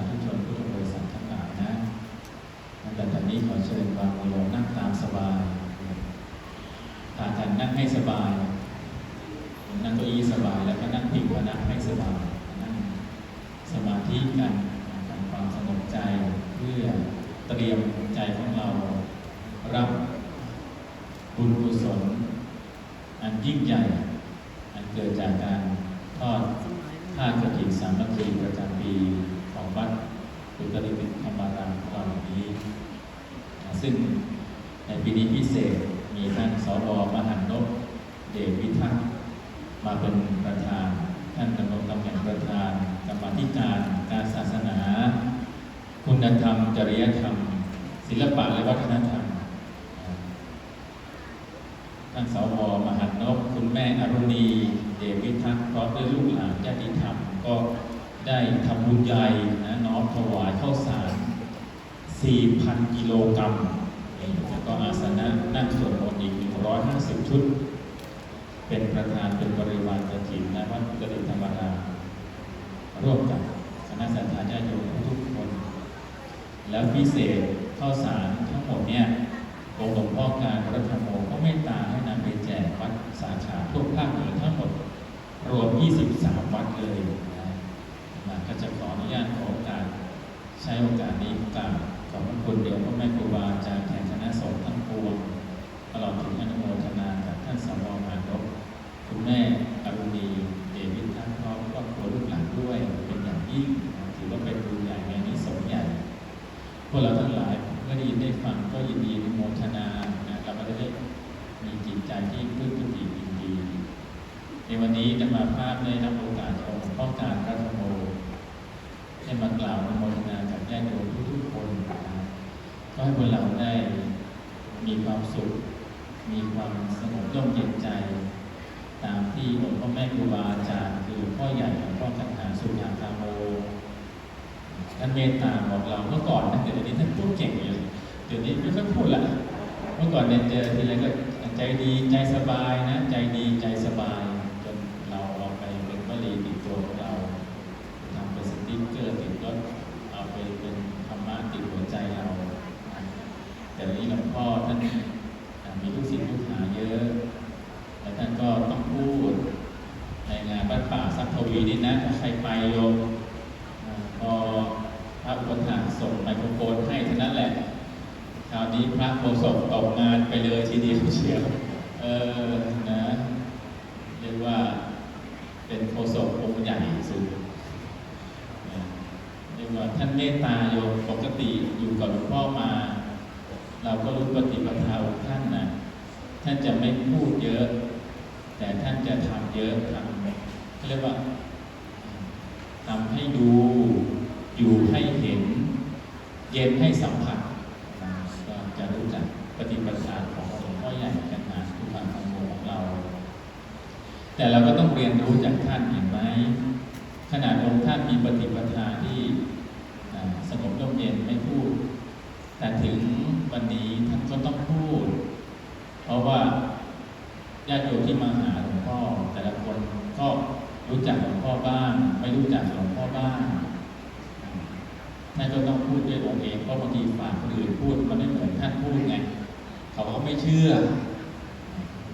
าธุชนพุทธบริษัททั้งหลายนะแต่ตอนนี้ขอเชิญวางมือลงนั่งตามสบายพากันนั่งให้สบาย นั่งเก้าอี้สบายแล้วก็นั่งพิงพนักให้สบาย นั่งสมาธิกันทำความสงบใจเพื่อเตรียมใจของเรารับบุญกุศลอันยิ่งใหญ่ ก็ได้ทำบุญใหญ่นะน้อมถวายข้าวสาร 4,000 กิโลกรัมแล้วก็อาสนะนั่งสวดมนต์อีก 150 ชุด เป็นประธานเป็นบริวารกฐินและวัดกฐินธรรมดาร่วมกับคณะสัตยาญาติโยมทุกคน แล้วพิเศษข้าวสารทั้งหมดเนี่ยองค์หลวงพ่อการรัฐโมก็เมตตาให้นำไปแจกวัดสาขาทั่วภาคเหนือทั้งหมด รวม 23 วัดเลย นะก็จะขออนุญาตขอโอกาสใช้โอกาสนี้กราบขอบพระคุณเดียวพ่อแม่ครูบาอาจารย์แทนคณะสงฆ์ทั้งปวงตลอดถึงอนุโมทนากับท่านสวมานพคุณแม่อรุณีเดวิดท่านพร้อมครอบครัวลูกหลานด้วยเป็นอย่างยิ่งถือว่าเป็นบุญใหญ่ในนี้สงส์ใหญ่พวกเราทั้งหลายเมื่อได้ยินได้ฟังก็ยินดีอนุโมทนานะเราก็ได้มีจิตใจที่ปลื้มปิติยินดีในวันนี้จะมาภาพในรับโอกาสของหลวงพ่อการรัตโม ให้มากล่าวอนุโมทนากับญาติโยมทุกๆคนนะก็ให้พวกเราได้มีความสุข มีความสงบร่มเย็นใจ ตามที่องค์พ่อแม่ครูบาอาจารย์คือพ่อใหญ่หลวงพ่อคันหาสุญาคาโมท่านเมตตาบอกเราเมื่อก่อนนะเดี๋ยวนี้ท่านพูดเก่งอยู่เดี๋ยวนี้ไม่ค่อยพูดละเมื่อก่อนเนี่ยเจอทีไรก็ใจดีใจสบายนะ ใจดีใจสบาย จนเราเอาไปเป็นวลีติดตัวของเราทำเป็นสติ๊กเกอร์ติดรถเอาไปเป็นธรรมะติดหัวใจเรา แต่วันนี้หลวง พ่อท่านมีลูกศิษย์ลูกหาเยอะ แล้วท่านก็ต้องพูดในงานบ้านป่าสักทวีนี่นะถ้าใครไปโยมพอพระอุปถาส่งไมโครโฟนให้เท่านั้นแหละคราวนี้พระโฆษกตกงานไปเลยทีเดียวเชียวเออนะเรียกว่าเป็นโฆษกองค์ใหญ่สุดเรียกว่าท่านเมตตาโยมปกติอยู่กับหลวงพ่อมา เราก็รู้ปฏิปทาของท่านนะท่านจะไม่พูดเยอะ แต่ท่านจะทำเยอะทำเขาเรียกว่าทำให้ดูอยู่ให้เห็น เย็นให้สัมผัสนะก็จะรู้จักปฏิปทาของหลวงพ่อใหญ่กันมาทุกความธรรมโมของเรา แต่เราก็ต้องเรียนรู้จากท่านเห็นไหมขนาดองค์ท่านมีปฏิปทาที่สงบร่มเย็นไม่พูด แต่ถึง ก็ต้องพูด เพราะว่าญาติโยมที่มาหาหลวงพ่อแต่ละคนก็รู้จักหลวงพ่อบ้าง ไม่รู้จักหลวงพ่อบ้างท่านก็ต้องพูดด้วยองค์เองเพราะบางทีฝากคนอื่นพูดมันไม่เหมือนท่านพูดไงเขาก็ไม่เชื่อ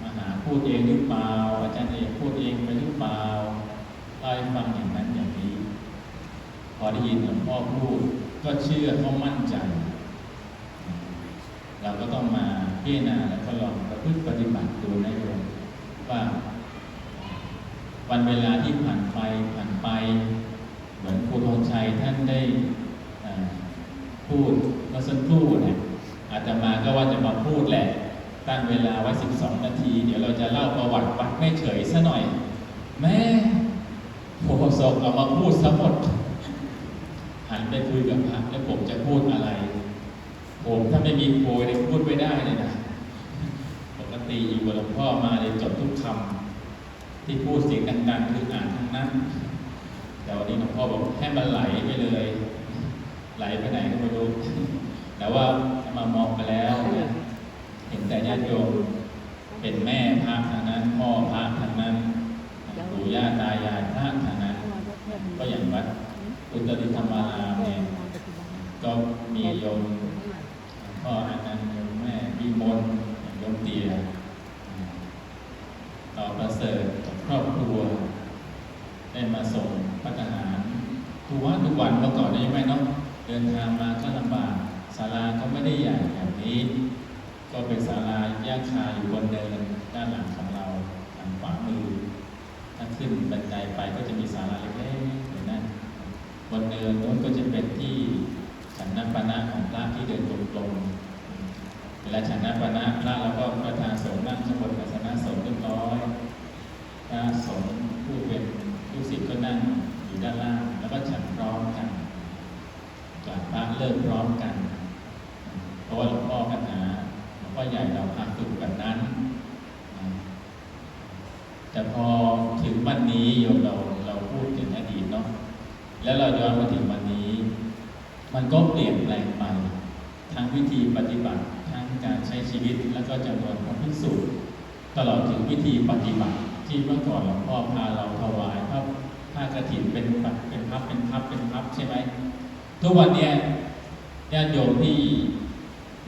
มาหาพูดเองหรือเปล่าอาจารย์เอกพูดเองไปหรือเปล่าเล่าให้ฟังอย่างนั้นอย่างนี้ พอได้ยินหลวงพ่อพูด ก็เชื่อก็มั่นใจ เราก็ต้องมาพิจารณาแล้วก็ลองประพฤติปฏิบัติดูนะโยมว่า วันเวลาที่ผ่านไปผ่านไป เหมือนครูธงชัยท่านได้พูดเมื่อสักครู่เนี่ยอาตมาก็ว่าจะมาพูดแหละ ตั้งเวลาไว้ 12 นาที เดี๋ยวเราจะเล่าประวัติวัดไม่เฉยซะหน่อย แม่โฆษกเอามาพูดซะหมดหันไปคุยกับพระแล้วผมจะพูดอะไร ผมถ้าไม่มีโพยเนี่ยพูดไม่ได้เลยนะปกติอยู่กับหลวงพ่อมาเลยจดทุกคำที่พูดเสียงดังๆคืออ่านทั้งนั้น แต่วันนี้หลวงพ่อบอกให้มันไหลไปเลย ไหลไปไหนก็ไม่รู้แต่ว่ามามองไปแล้วเนี่ยเห็นแต่ญาติโยมเป็นแม่พระทางนั้น พ่อพระทางนั้นปู่ย่าตายายพระทางนั้น ก็อย่างวัดอุตริธรรมารามเนี่ยก็มีโยม พ่ออันนั้นโยมแม่วิมลโยมเตียต่อประเสริฐครอบครัว ได้มาส่งพัฒหารทุกวันทุกวันเมื่อก่อนนี้ไม่เนาะเดินทางมาก็ลำบากศาลาก็ไม่ได้ใหญ่แบบนี้ ก็เป็นศาลาย่าคาอยู่บนเนินด้านหลังของเราทางขวามือถ้าขึ้นบันไดไปก็จะมีศาลาเล็กๆอยู่นั่นบนเนินโน้นก็จะเป็นที่ฉันนัปนะของพระที่เดินตรงๆ เวลาฉันนัปนะพระแล้วก็ประธานสงฆ์นั่งข้างบนอาสนะสงฆ์เรียบร้อยพระสงฆ์ผู้เป็นผู้ศิษย์ก็นั่งอยู่ด้านล่าง แล้วก็ฉันพร้อมกันจากพระเลิกพร้อมกัน เพราะว่าหลวงพ่อกันหาหลวงพ่อใหญ่เราพาฝึกแบบนั้น แต่พอถึงวันนี้โยมเราเราพูดถึงอดีตเนาะแล้วเราย้อนมาถึงวันนี้ มันก็เปลี่ยนแปลงไปทั้งวิธีปฏิบัติ ทั้งการใช้ชีวิตแล้วก็จำนวนพระภิกษุตลอดถึงวิธีปฏิบัติ ที่เมื่อก่อนหลวงพ่อพาเราถวายพระผ้ากฐินเป็นปัดเป็นพับเป็นพับเป็นพับใช่ไหมทุกวันเนี้ยญาติโยมที่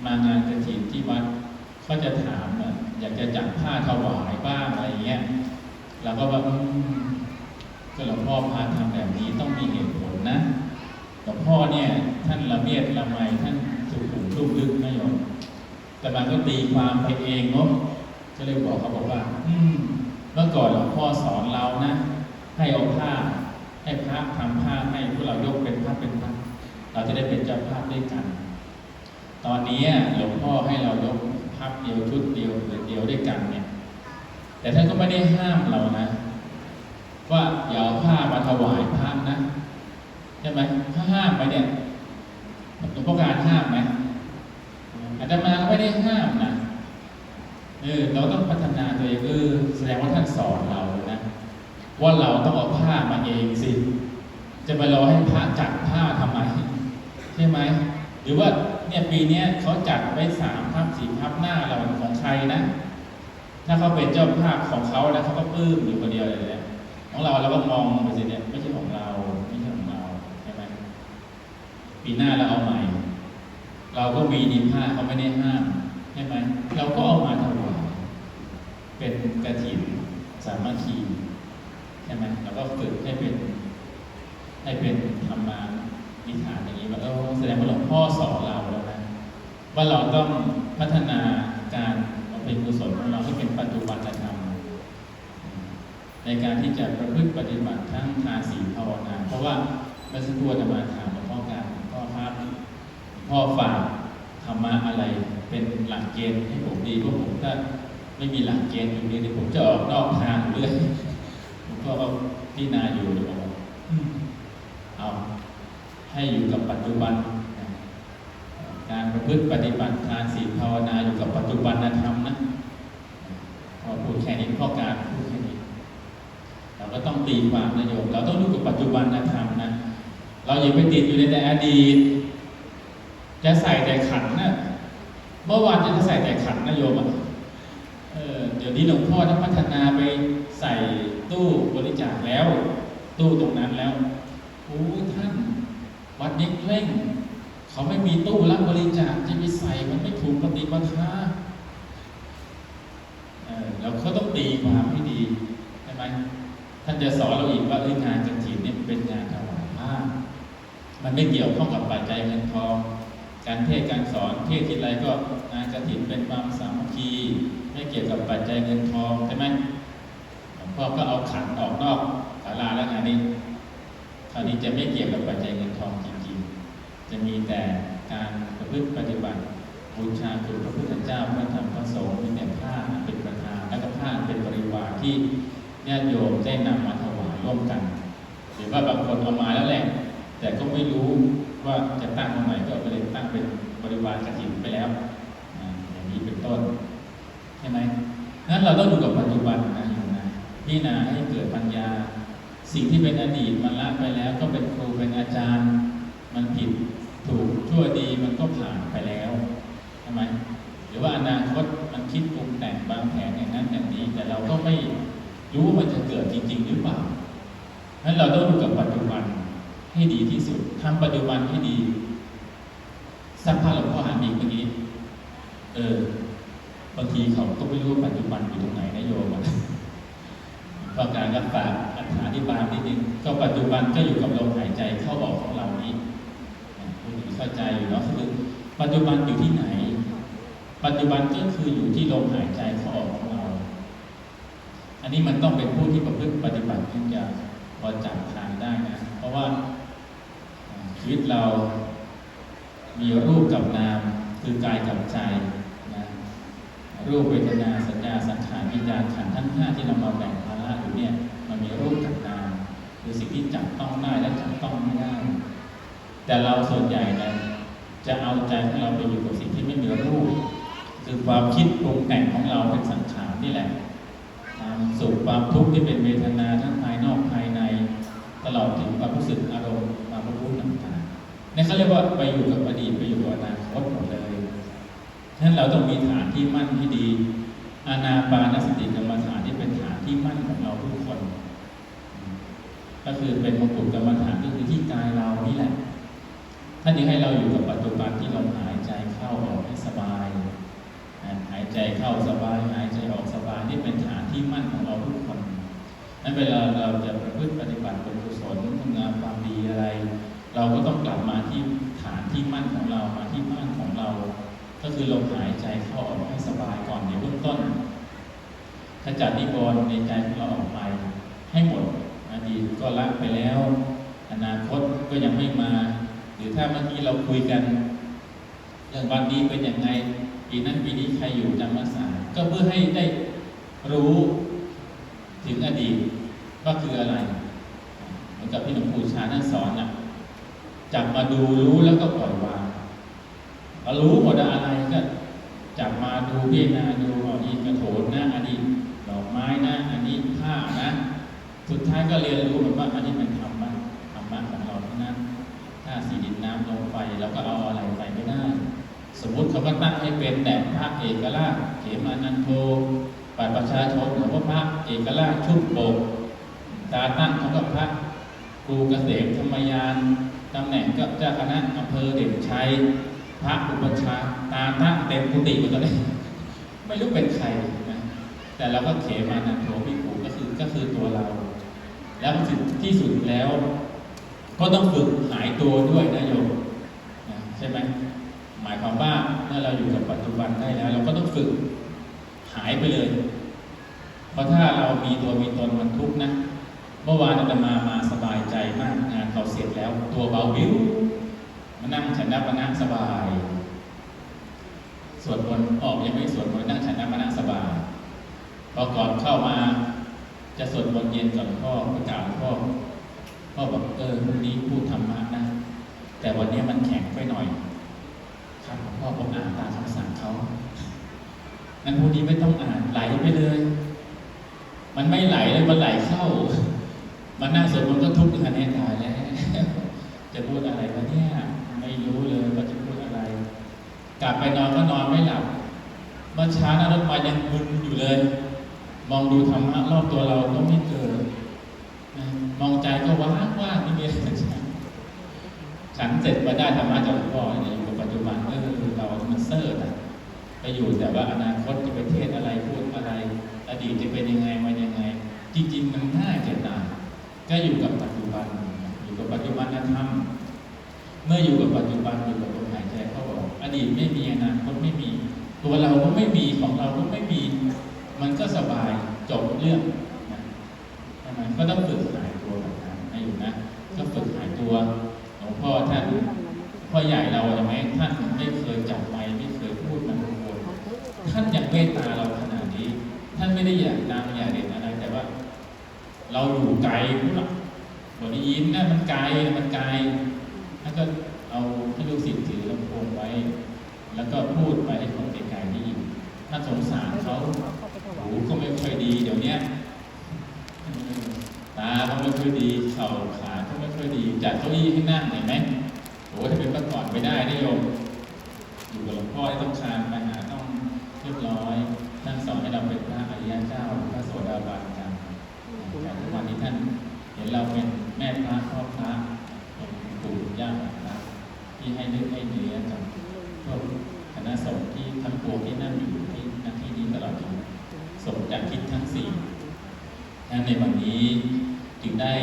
มางานกฐินที่วัดก็จะถามอยากจะจัดผ้าถวายบ้างอะไรเงี้ยเราก็ว่าก็หลวงพ่อพาทำแบบนี้ต้องมีเหตุผลนะหลวงพ่อเนี่ยท่านละเมียดละไมท่านสุขุมลุ่มลึกนะโยม แต่มันก็ตีความไปเองเนาะก็เลยบอกเขาบอกว่า อืมเมื่อก่อนหลวงพ่อสอนเรานะ ให้เอาผ้า ให้พระทำผ้าให้พวกเรายกเป็นผ้าเป็นผ้าเราจะได้เป็นเจ้าภาพด้วยกัน ตอนนี้หลวงพ่อให้เรายกภาพเดียวชุดเดียวผืนเดียวด้วยกันเนี่ย แต่ท่านก็ไม่ได้ห้ามเรานะ ว่าอย่าเอาผ้ามาถวายพระนะใช่ไหมถ้าห้ามไปเนี่ยหลวงพ่อการห้ามไหม อาตมาก็ไม่ได้ห้ามนะเออเราต้องพัฒนาตัวเองเออแสดงว่าท่านสอนเรานะ ว่าเราต้องเอาผ้ามาเองสิ จะไปรอให้พระจัดผ้าทำไมใช่ไหมหรือว่าเนี่ยปีเนี้ยเขาจัดไว้สามพับสี่พับหน้าเราของใครนะ ถ้าเขาเป็นเจ้าภาพของเขาแล้วเขาก็ปลื้มอยู่คนเดียวเลยเนี่ยของเราเราก็มองไปสิเนี่ยไม่ใช่ของเราไม่ใช่ของเราใช่ไหมปีหน้าเราเอาใหม่ เราก็มีดีผ้าเขาไม่ได้ห้ามใช่ไหมเราก็เอามาถวายเป็นกระถินสามัคคีใช่ไหมเราก็ฝึกให้เป็นให้เป็นธรรมานิฐานอย่างนี้ว่าเออแสดงว่าหลวงพ่อสอนเราแล้วนะว่าเราต้องพัฒนาการเพ็ญกุศลของเราให้เป็นปัจจุบันธรรมในการที่จะประพฤติปฏิบัติทั้งทานศีลภาวนา เพราะว่าเมื่อสักครู่อาตมาถาม พ่อฝากธรรมะอะไรเป็นหลักเกณฑ์ให้ผมดีเพราะผมถ้าไม่มีหลักเกณฑ์อยู่นี่เดี๋ยวผมจะออกนอกทางเรื่อยหลวงพ่อก็พิจารณาอยู่เลยบอกว่าอืมเอาให้อยู่กับปัจจุบันการประพฤติปฏิบัติทานศีลภาวนาอยู่กับปัจจุบันธรรมนะพอพูดแค่นี้พ่อการพูดแค่นี้เราก็ต้องตีความนะโยมเราต้องรู้กับปัจจุบันธรรมนะเราอย่าไปติดอยู่ในแต่อดีต จะใส่แต่ขันนะเมื่อวานจะใส่แต่ขันนะโยมอะเออเดี๋ยวนี้หลวงพ่อท่านพัฒนาไปใส่ตู้บริจาคแล้ว ตู้ตรงนั้นแล้วโอ้ท่านวัดนี้เคร่ง เขาไม่มีตู้รับบริจาคจะไปใส่มันไม่ถูกปฏิปทาเออเราก็ต้องตีความให้ดีใช่ไหมท่านจะสอนเราอีกว่าเอ้งานกฐินเนี่ยเป็นงานถวายผ้ามันไม่เกี่ยวข้องกับปัจจัยเงินทอง การเทศการสอนเทศทีไรก็งานกฐินเป็นความสามัคคีไม่เกี่ยวกับปัจจัยเงินทองใช่ไหมหลวงพ่อก็เอาขันออกนอกศาลาแล้วงานนี้คราวนี้จะไม่เกี่ยวกับปัจจัยเงินทองจริงๆ จะมีแต่การประพฤติปฏิบัติบูชาคุณพระพุทธเจ้าพระธรรมพระสงฆ์มีแต่ผ้าเป็นประธานและก็ผ้าเป็นบริวารที่ญาติโยมได้นำมาถวายร่วมกันหรือว่าบางคนเอามาแล้วแหละแต่ก็ไม่รู้ ว่าจะตั้งตรงไหนก็เอาไปเลยตั้งเป็นบริวารกฐินไปแล้วอย่างนี้เป็นต้นใช่ไหมนั้นเราต้องดูกับปัจจุบันนะโยมนะพี่นาให้เกิดปัญญา สิ่งที่เป็นอดีตมันละไปแล้วก็เป็นครูเป็นอาจารย์ มันผิดถูกชั่วดีมันก็ผ่านไปแล้วใช่ไหมหรือว่าอนาคตมันคิดปรุงแต่งบางแผนอย่างนั้นอย่างนี้ แต่เราก็ไม่รู้ว่ามันจะเกิดจริง ๆ หรือเปล่าฉะนั้นเราต้องดูกับปัจจุบัน ให้ดีที่สุดทำปัจจุบันให้ดี สักพักหลวงพ่อหันอีกเมื่อกี้เออบางทีเขาก็ไม่รู้ปัจจุบันอยู่ตรงไหนนะโยมอะเพระการรักษาอธิบายนิดนึงก็ปัจจุบันก็อยู่กับลมหายใจเข้าออกของเรานี้คุณเข้าใจอยู่เนาะคือปัจจุบันอยู่ที่ไหน ปัจจุบันก็คืออยู่ที่ลมหายใจเข้าออกของเรา อันนี้มันต้องเป็นผู้ที่ประพฤติปฏิบัติถึงจะพอจับทางได้นะ เพราะว่า ชีวิตเรามีรูปกับนาม คือกายกับใจนะรูปเวทนาสัญญาสังขารวิญญาณขันธ์ทั้งห้าที่เรามาแบ่งภาระอยู่เนี่ยมันมีรูปกับนาม คือสิ่งที่จับต้องได้และจับต้องไม่ได้ แต่เราส่วนใหญ่นะจะเอาใจของเราไปอยู่กับสิ่งที่ไม่มีรูป คือความคิดปรุงแต่งของเราเป็นสังขารนี่แหละความสุขความทุกข์ที่เป็นเวทนาทั้งภายนอกภายใน ตลอดถึงความรู้สึกอารมณ์ความรู้ต่างๆ นี่เขาเรียกว่าไปอยู่กับอดีตไปอยู่กับอนาคตหมดเลยฉะนั้นเราต้องมีฐานที่มั่นที่ดี อานาปานสติกรรมฐานที่เป็นฐานที่มั่นของเราทุกคน ก็คือเป็นมงกุฎกรรมฐานก็คือที่กายเรานี่แหละท่านยังให้เราอยู่กับปัจจุบันที่เราหายใจเข้าออกให้สบาย หายใจเข้าสบาย หายใจออกสบายนี่เป็นฐานที่มั่นของเราทุกคนนั้นเวลาเราจะประพฤติปฏิบัติบุญกุศลทำงานความดีอะไร เราก็ต้องกลับมาที่ฐานที่มั่นของเรามาที่มั่นของเรา ก็คือลมหายใจเข้าออกให้สบายก่อนในเบื้องต้นขจัดนิวรณ์ในใจของเราออกไป ให้หมดอดีตก็ละไปแล้ว อนาคตก็ยังไม่มา หรือถ้าเมื่อกี้เราคุยกัน เรื่องวันนี้เป็นยังไงปีนั้นปีนี้ใครอยู่จำมาสาก็เพื่อให้ได้รู้ถึงอดีตว่าคืออะไร เหมือนกับที่หลวงปู่ชาท่านสอนน่ะ จับมาดูรู้แล้วก็ปล่อยวางรู้หมดอะไรก็จับมาดูพิจารณาดูอ๋อนี่กระโถนนะอันนี้ดอกไม้นะ อันนี้ผ้านะ สุดท้ายก็เรียนรู้เหมือนว่าอันนี้เป็นธรรมะธรรมะของเราเท่านั้นถ้าสีดินน้ำลมไฟแล้วก็เอาอะไรไปไม่ได้ สมมุติเขาก็ตั้งให้เป็นแต่พระเอกราชเขมานันโทบัตรประชาชนของพระเอกราชชุ่มโปกตาตั้งเขาก็พระครูเกษมธรรมยาน ตำแหน่งก็เจ้าคณะอำเภอเด่นชัยพระอุปชาตาตั้งเต็มกุฏิหมดเลยไม่รู้เป็นใครนะ แต่เราก็เขมานันโทพิคูก็คือก็คือตัวเรา แล้วที่สุดแล้ว ก็ต้องฝึกหายตัวด้วยนะโยมนะใช่ไหมหมายความว่าเมื่อเราอยู่กับปัจจุบันได้แล้ว เราก็ต้องฝึกหายไปเลย เพราะถ้าเรามีตัวมีตนมันทุกข์นะเมื่อวานอาตมามาสบายใจมากงานเขาเส วตัวเบาวิวมานั่งฉันนับมานั่งสบาย สวดมนต์ออกยังไม่สวดมนต์นั่งฉันนับมานั่งสบาย พอก่อนเข้ามา จะสวดมนต์เย็นก่อนพ่อประกาบพ่อพ่อบอกเออพรุ่งนี้พูดธรรมะนะ แต่วันนี้มันแข็งไปหน่อยครับพ่อผมอ่านตามคำสั่งเขางั้นพรุ่งนี้ไม่ต้องอ่านไหลไปเลย มันไม่ไหลเลยมันไหลเข้า มันน่าสวดมนต์ก็ทุกข์คะแนนตายแล้ว จะพูดอะไรวะเนี่ย ไม่รู้เลยว่าจะพูดอะไร กลับไปนอนก็นอนไม่หลับ เมื่อเช้านั่งรถไฟยังมึนอยู่เลย มองดูธรรมะรอบตัวเราก็ไม่เกิดมองใจก็ว่างว่างไม่มีอะไรฉันฉันเสร็จมาได้ธรรมะจากหลวงพ่อเนี่ยอยู่กับปัจจุบันก็คือเรามันเซิร์นะไปอยู่แต่ว่าอนาคตจะไปเทศอะไรพูดอะไร อดีตจะเป็นยังไงมายังไง จริง ๆ มันน่าเจะตาก็อยู่กับปัจจุบัน อยู่กับปัจจุบันธรรม เมื่ออยู่กับปัจจุบันอยู่กับลมหายใจเขาบอกอดีตไม่มีอนาคตไม่มี ตัวเราก็ไม่มีของเราก็ไม่มี มันก็สบายจบเรื่องนะใช่ไหมก็ต้องฝึกหายตัวแบบนั้นให้อยู่นะก็ฝึกหายตัวหลวงพ่อท่านพ่อใหญ่เราใช่ไหมท่านไม่เคยจับไมค์ไม่เคยพูดมันโคนท่านยังเมตตาเราขนาดนี้ ท่านไม่ได้อยากดังอยากเด่นอะไรแต่ว่า เราอยู่ไกลพวกวันนี้ยินนะมันไกลมันไกลท่านก็เอาให้ลูกศิษย์ถือลำโพงไว้ แล้วก็พูดไปให้คนไกลๆได้ยินถ้าสงสารเขาหูก็ไม่ค่อยดีเดี๋ยวเนี้ย ตาก็ไม่ค่อยดี เข่าขาก็ไม่ค่อยดี จัดเก้าอี้ให้นั่งเห็นไหมโอ้ถ้าเป็นเมื่อก่อนไม่ได้นิยม อยู่กับหลวงพ่อต้องคานไปหาต้องเรียบร้อยท่านสอนให้เราเป็นพระอริยเจ้าพระโสดาบันกันแต่ทุกวันนี้ท่านเห็นเราเป็นแม่พระพ่อพระเป็นปู่ย่าพระที่ให้เลือกให้เนื้อกับพวกคณะสงฆ์ที่ทั้งปวงที่นั่งอยู่ที่หน้าที่นี้ตลอดอยู่สมจากคิดทั้งสี่ ในวันนี้จึงได้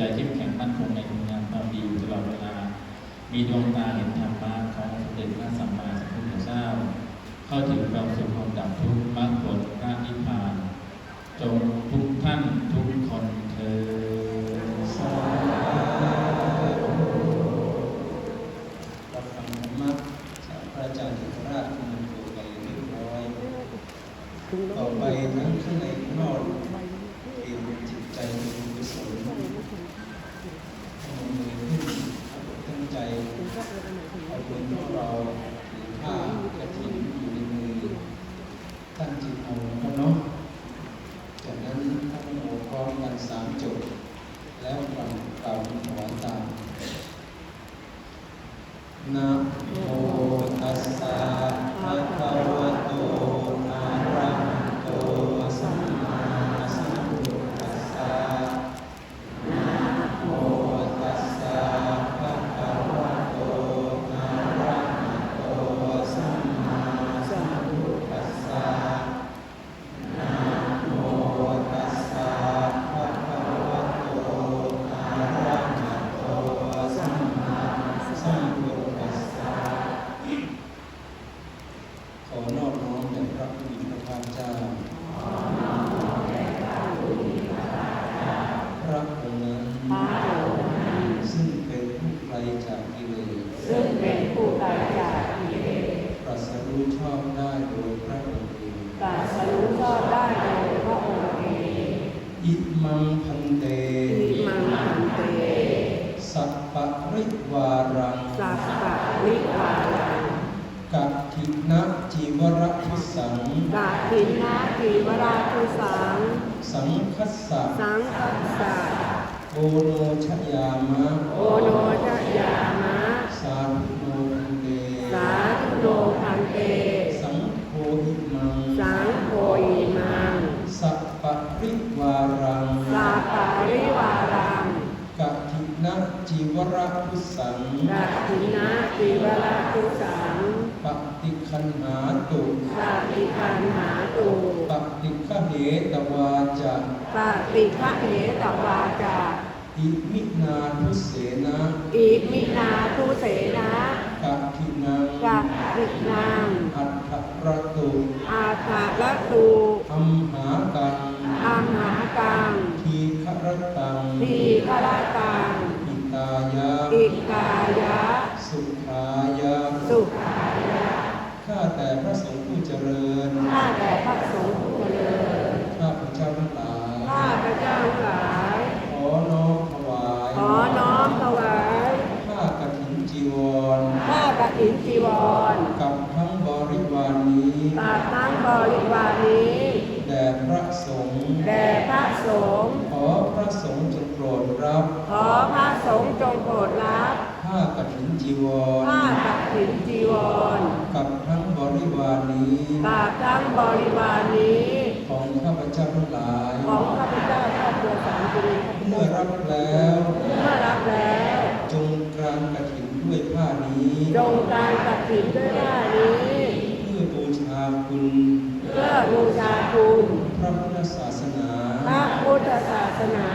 ใจที่แข็งมั่นคงในคุณงามความดีตลอดเวลา มีดวงตาเห็นธรรมะของสติพระสัมมาสัมพุทธเจ้า เข้าถึงความสุขความดับทุกข์มรรคผลพระนิพพาน จง ปันหาตูปฏิฆาเหตวาจาปัตติฆาเหตวาจาอิมินาทุเสนาอิมินาทุเสนากัทินังกัทินังอัฏประตูอัฏประตูอัมหากังอัมหากังทีฆรตังทีฆรตังอิตายะอิตายะ สุขายะ สุขายะ ข้าแต่พระส 好， แล้ว เมื่รับแล้ว จงการกระถินด้วยผ้านี้จงการกระถินด้วยผ้านี้ เพื่อบูชาคุณ เพื่อบูชาคุณพระพุทธศาสนา พระพุทธศาสนา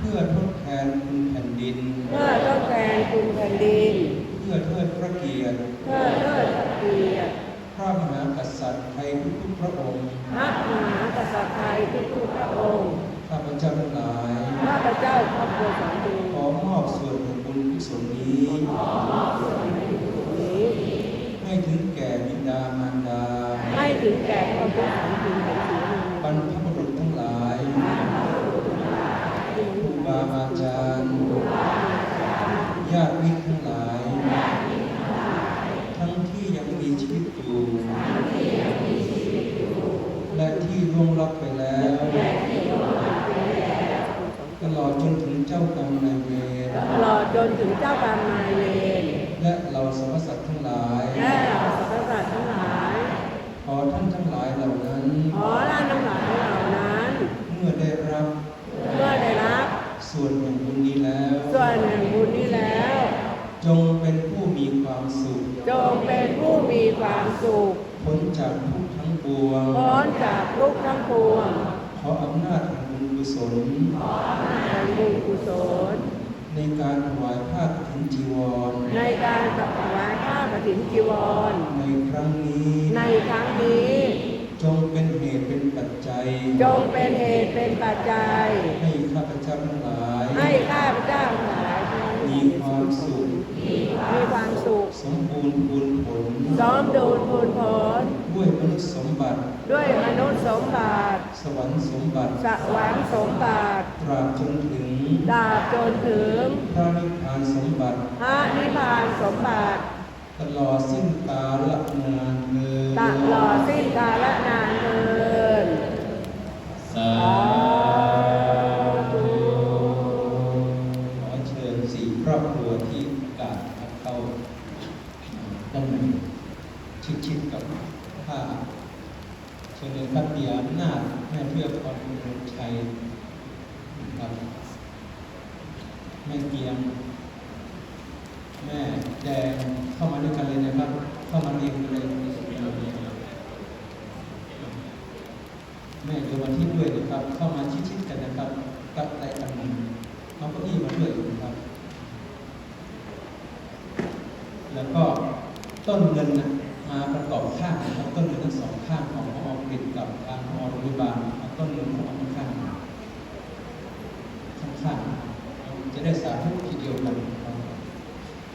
เพื่อทดแทนคุณแผ่นดิน เพื่อทดแทนคุณแผ่นดิน เพื่อเทิดพระเกียรติ เพื่อเทิดพระเกียรติพระมหากษัตริย์ไทยทุกพระองค์ พระมหากษัตริย์ไทยทุกพระองค์ ข้าพเจ้าทั้งหลายข้าพเจ้าครอบครัวสองดวงขอมอบส่วนของบุญกุศลนี้ให้ถึงแก่บิดามารดา ให้ถึงแก่ครอบครัวสองดวงของสีบรรพีความสุข จงเป็นผู้มีความสุข พ้นจากทุกทั้งปวง พ้นจากทุกทั้งปวง ขออำนาจแห่งบุญกุศล ขออำนาจแห่งบุญกุศล ในการถวายผ้าถินจีวร ในการถวายผ้ากถินจีวร ในครั้งนี้ ในครั้งนี้ จงเป็นเหตุเป็นปัจจัย จงเป็นเหตุเป็นปัจจัย ให้ข้าพเจ้าทั้งหลาย ให้ข้าพเจ้าทั้งหลาย มีความสุข มีความสุข สมบูรณ์พูนผลซ้อมดูลพูนผล ด้วยมนุษย์สมบัติ ด้วยมนุษย์สมบัติสวรรค์สมบัติสวรรค์สมบัติตราบจนถึงดาบจนถึงพระนิพพานสมบัติพระนิพพานสมบัติ ตลอดสิ้นกาลนานเงินตลอดสิ้นกาลนานเทินสาธุ เชิญเลยครับเบียร์หนาจแม่เพื่อความเป็นชัยนะครับแม่เกียง แม่แดงเข้ามาด้วยกันเลยนะครับ เข้ามาเรียงกันเลยแม่โยมอาทิตย์ด้วยนะครับ เข้ามาชิดๆกันนะครับกับไต่กันหนึ่งเอาเก้าอี้มาด้วยนะครับ แล้วก็ต้นเงินนะมาประกอบข้างนะครับต้นเงินทั้งสองข้างของพอปิดกับทางพอโรงพยาบาลเอาต้นเงินของเอาข้างข้างข้างๆจะได้สาธุทีเดียวกันนะครับ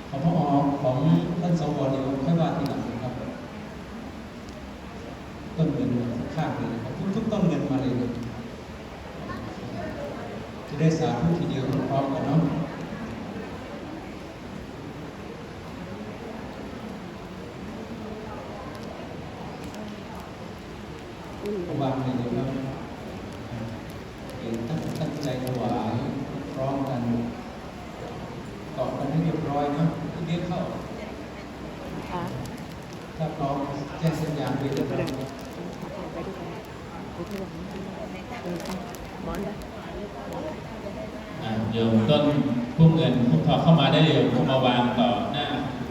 ของพอของท่านสวเดียวค่อยว่าทีหลังนะครับ ต้นเงินข้างเลยนะครับทุกๆต้นเงินมาเลยนะ จะได้สาธุทีเดียวพร้อมกันเนาะเอาวางเลยะครับเห็นตั้งตั้งใจถวายพร้อมกันเกาะกันให้เรียบร้อยนะเรียกเข้า อะ ถ้าพร้อมแจ้งสัญญาณด้วยนะครับ ไปด้วยกันไปที่หลังเออไปหมอนนะ อะโยมต้นพุ่มเงินพุ่มทองเข้ามาได้เลยโยมเข้ามาวางต่อหน้า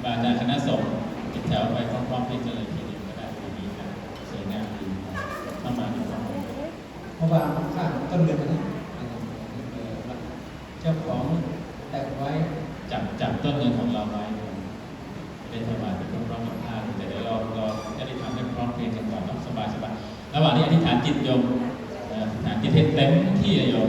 บาดาคณะสงฆ์ติดแถวไปพร้อมๆกันเลยทีเดียวก็ได้ดีครับสวยงามดีครับเข้ามาดีกว่า เพราะว่าข้างๆต้นเงินนี้เอ่อเจ้าของแต่งไว้ จับจับต้นเงินของเราไว้ได้ถวายเป็นพร้อมๆกับท่านแต่เดี๋ยวเราเราจะได้ทำให้พร้อมเพรียงกันก่อนเนาะสบายๆ ระหว่างนี้อธิษฐานจิตโยมอธิษฐานจิตให้เต็มที่โยม